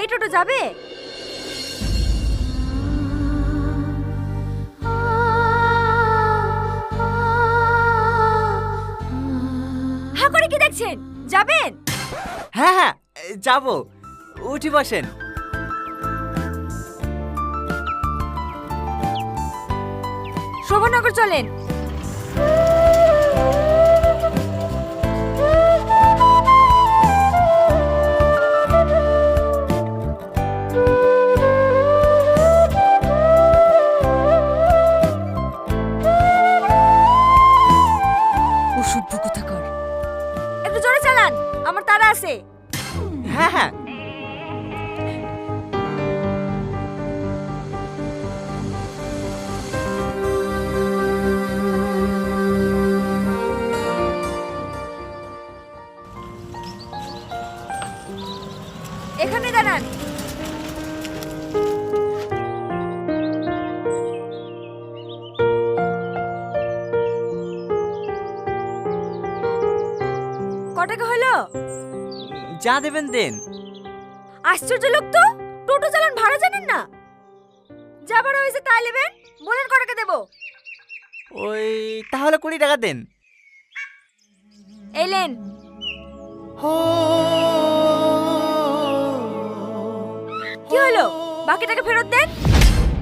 এই টোটো যাবে? হা করে কি দেখছেন? যাবেন? হ্যাঁ হ্যাঁ যাব। উঠি বসেন। শোভনগর চলেন। হ্যাঁ হ্যাঁ। এখানে দাঁড়ান। ক টাকা হলো? যা দেবেন দেন। আশ্চর্য লোক তো টোটো চালান ভাড়া জানেন না? যা ভাড়া হয়েছে তাই নেবেন বলেন ক টাকা দেবো। ওই তাহলে কুড়ি টাকা দেন। এলেন। কি হলো? বাকি টাকা ফেরত দেন?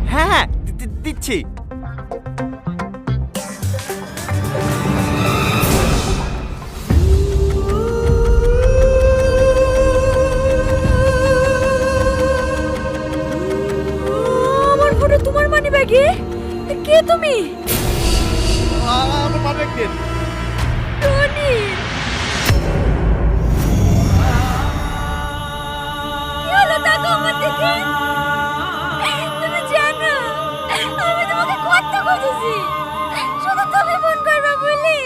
হ্যাঁ হ্যাঁ দি- দি- দিচ্ছি। কে তুমি? টনি কি হলো তাকে আমার দিকে। তুমি জানো আমি তোমাকে কত খুঁজেছি। শুধু তুমি ফোন করবা বলি।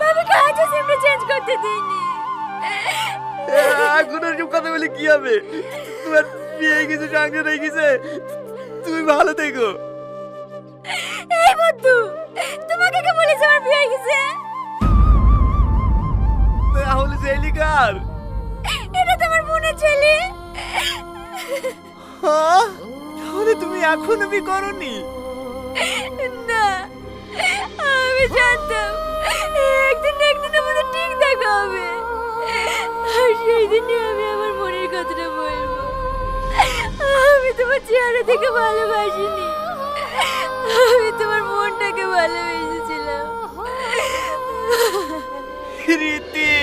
বাবাকে আজও সিমটা চেঞ্জ করতে দিইনি। এখন এরকম কথা বলে কি হবে? তোমার বিয়ে গেছে সঙ্গে রয়ে তুমি ভালো থেকো। এই বন্ধু তোমাকে কে বলেছে আমার বিয়ে হয়ে গেছে? তাহলে জেলিকার এটা তোমার বোনের ছেলে। হ্যাঁ? তাহলে তুমি এখনও বি করনি? না আমি জানতাম একদিন না একদিন আমাদের ঠিক দেখা হবে। আর সেই দিনে আমি আমার মনের কথাটা বলব। আমি তোমার চেহারা থেকে ভালোবাসিনি। আমি তোমার মনটাকে ভালোবেসেছিলাম। রীতি।